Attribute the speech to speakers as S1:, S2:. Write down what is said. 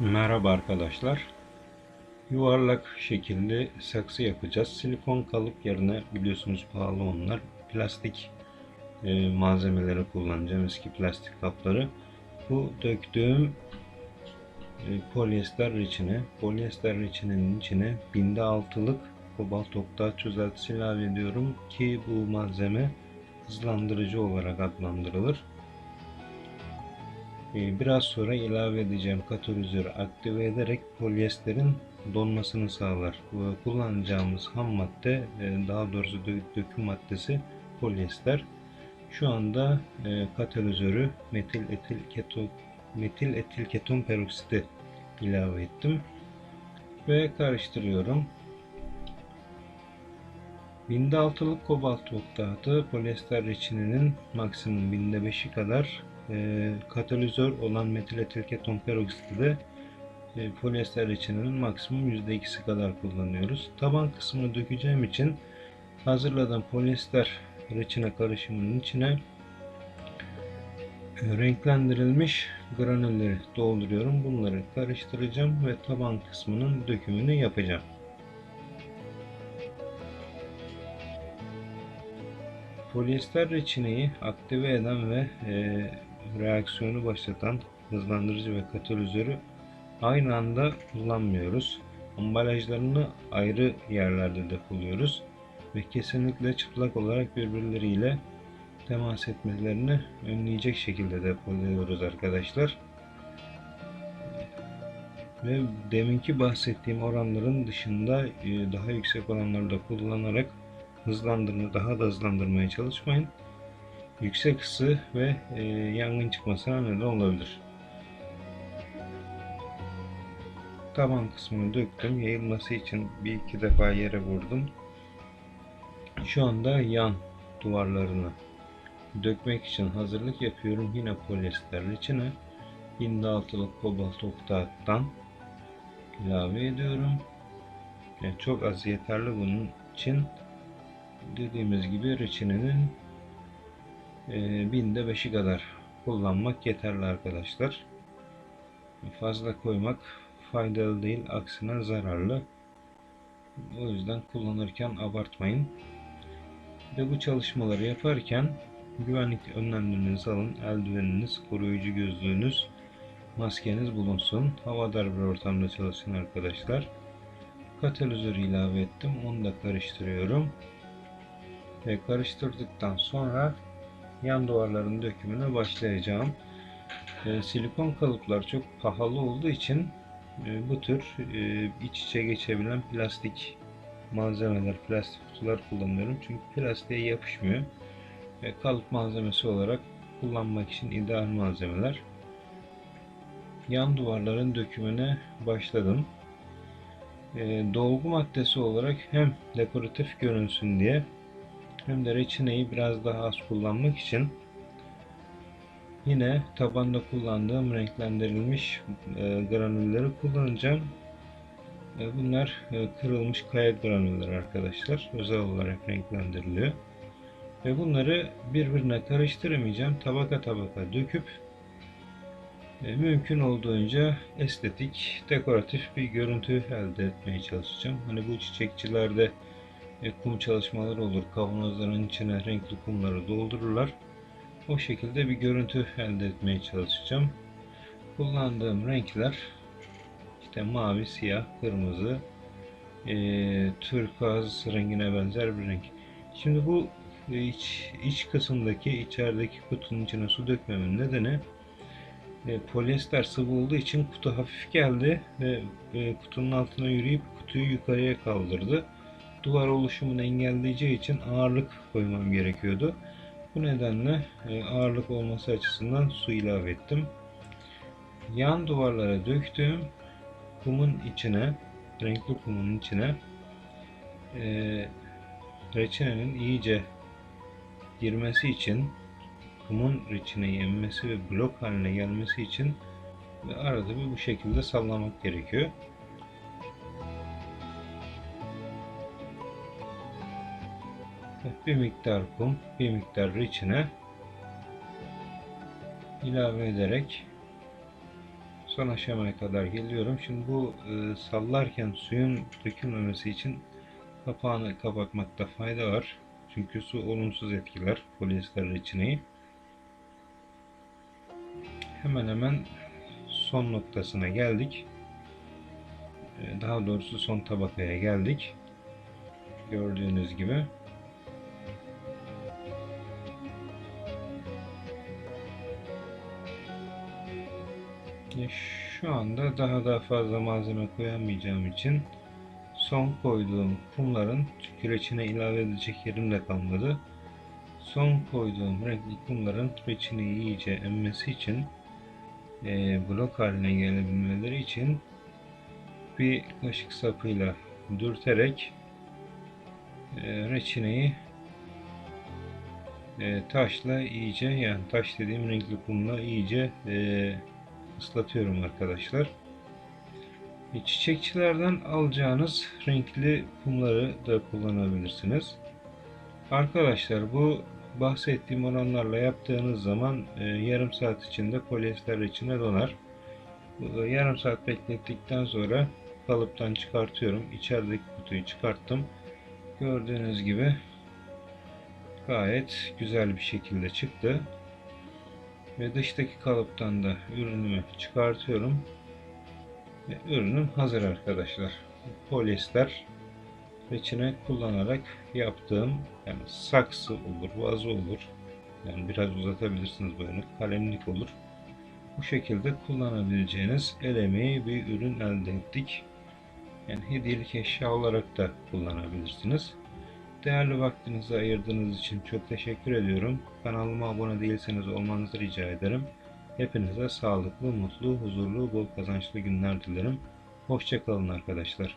S1: Merhaba arkadaşlar. Yuvarlak şekilde saksı yapacağız. Silikon kalıp yerine biliyorsunuz pahalı onlar. Plastik e, malzemeleri kullanacağım. Eski plastik kapları. Bu döktüğüm e, polyester reçine. Polyester reçinenin içine binde altılık kobalt oktağı çözeltisi ilave ediyorum ki bu malzeme hızlandırıcı olarak adlandırılır. Ee, Biraz sonra ilave edeceğim katalizörü aktive ederek polyesterin donmasını sağlar. Kullanacağımız ham madde, e, daha doğrusu dö- döküm maddesi polyester. Şu anda e, katalizörü metil etil keton metil etil keton peroksiti ilave ettim ve karıştırıyorum. Binde altılık kobalt oktatı polyester reçinenin maksimum binde beşi kadar e, katalizör olan metil etil keton peroksiti de e, polyester reçinenin maksimum %2'si kadar kullanıyoruz. Taban kısmını dökeceğim için hazırladığım polyester reçine karışımının içine e, renklendirilmiş granülleri dolduruyorum. Bunları karıştıracağım ve taban kısmının dökümünü yapacağım. Polyester reçineyi aktive eden ve e, reaksiyonu başlatan hızlandırıcı ve katalizörü aynı anda kullanmıyoruz. Ambalajlarını ayrı yerlerde depoluyoruz ve kesinlikle çıplak olarak birbirleriyle temas etmelerini önleyecek şekilde depoluyoruz arkadaşlar. Ve deminki bahsettiğim oranların dışında e, daha yüksek oranlarda kullanarak hızlandırma daha da hızlandırmaya çalışmayın. Yüksek ısı ve e, yangın çıkmasına neden olabilir. Taban kısmını döktüm. Yayılması için bir iki defa yere vurdum. Şu anda yan duvarlarını dökmek için hazırlık yapıyorum. Yine polyester içine binde altılık kobalt oktattan ilave ediyorum. Yani çok az yeterli bunun için dediğimiz gibi reçinenin binde beşi kadar kullanmak yeterli arkadaşlar. Fazla koymak faydalı değil, aksine zararlı. O yüzden kullanırken abartmayın. Ve bu çalışmaları yaparken güvenlik önlemlerinizi alın. Eldiveniniz, koruyucu gözlüğünüz, maskeniz bulunsun. Havadar bir ortamda çalışın arkadaşlar. Katalizörü ilave ettim. Onu da karıştırıyorum ve karıştırdıktan sonra yan duvarların dökümüne başlayacağım. E, silikon kalıplar çok pahalı olduğu için e, bu tür e, iç içe geçebilen plastik malzemeler, plastik kutular kullanıyorum. Çünkü plastiğe yapışmıyor. Ve kalıp malzemesi olarak kullanmak için ideal malzemeler. Yan duvarların dökümüne başladım. E, dolgu maddesi olarak hem dekoratif görünsün diye hem de reçineyi biraz daha az kullanmak için yine tabanda kullandığım renklendirilmiş e, granülleri kullanacağım. E, bunlar e, kırılmış kaya granülleri arkadaşlar. Özel olarak renklendiriliyor. Ve bunları birbirine karıştıramayacağım. Tabaka tabaka döküp mümkün olduğunca estetik, dekoratif bir görüntü elde etmeye çalışacağım. Hani bu çiçekçilerde e, kum çalışmaları olur. Kavanozların içine renkli kumları doldururlar. O şekilde bir görüntü elde etmeye çalışacağım. Kullandığım renkler işte mavi, siyah, kırmızı, e, turkuaz rengine benzer bir renk. Şimdi bu e, iç, iç kısımdaki içerideki kutunun içine su dökmemin nedeni e, polyester sıvı olduğu için kutu hafif geldi ve e, kutunun altına yürüyüp kutuyu yukarıya kaldırdı duvar oluşumunu engelleyeceği için ağırlık koymam gerekiyordu. Bu nedenle e, ağırlık olması açısından su ilave ettim. Yan duvarlara döktüğüm kumun içine, renkli kumun içine e, reçinenin iyice girmesi için kumun reçineyi emmesi ve blok haline gelmesi için ve arada bir bu şekilde sallamak gerekiyor. Bir miktar kum, bir miktar reçine ilave ederek son aşamaya kadar geliyorum. Şimdi bu e, sallarken suyun dökülmemesi için kapağını kapatmakta fayda var. Çünkü su olumsuz etkiler polyester reçineyi. Hemen hemen son noktasına geldik. E, Daha doğrusu son tabakaya geldik. Gördüğünüz gibi. E, Şu anda daha da fazla malzeme koyamayacağım için son koyduğum kumların reçine ilave edecek yerim de kalmadı. Son koyduğum renkli kumların reçineyi iyice emmesi için e, blok haline gelebilmeleri için bir kaşık sapıyla dürterek e, reçineyi e, taşla iyice yani taş dediğim renkli kumla iyice e, ıslatıyorum arkadaşlar. E, Çiçekçilerden alacağınız renkli kumları da kullanabilirsiniz. Arkadaşlar bu bahsettiğim oranlarla yaptığınız zaman e, yarım saat içinde polyester içine donar. Yarım saat beklettikten sonra kalıptan çıkartıyorum. İçerideki kutuyu çıkarttım. Gördüğünüz gibi gayet güzel bir şekilde çıktı. Ve dıştaki kalıptan da ürünümü çıkartıyorum. Ve ürünüm hazır arkadaşlar. Polyester reçine kullanarak yaptığım yani saksı olur, vazo olur. Yani biraz uzatabilirsiniz böyle. Kalemlik olur. Bu şekilde kullanabileceğiniz el emeği bir ürün elde ettik. Yani hediyelik eşya olarak da kullanabilirsiniz. Değerli vaktinizi ayırdığınız için çok teşekkür ediyorum. Kanalıma abone değilseniz olmanızı rica ederim. Hepinize sağlıklı, mutlu, huzurlu, bol kazançlı günler dilerim. Hoşçakalın arkadaşlar.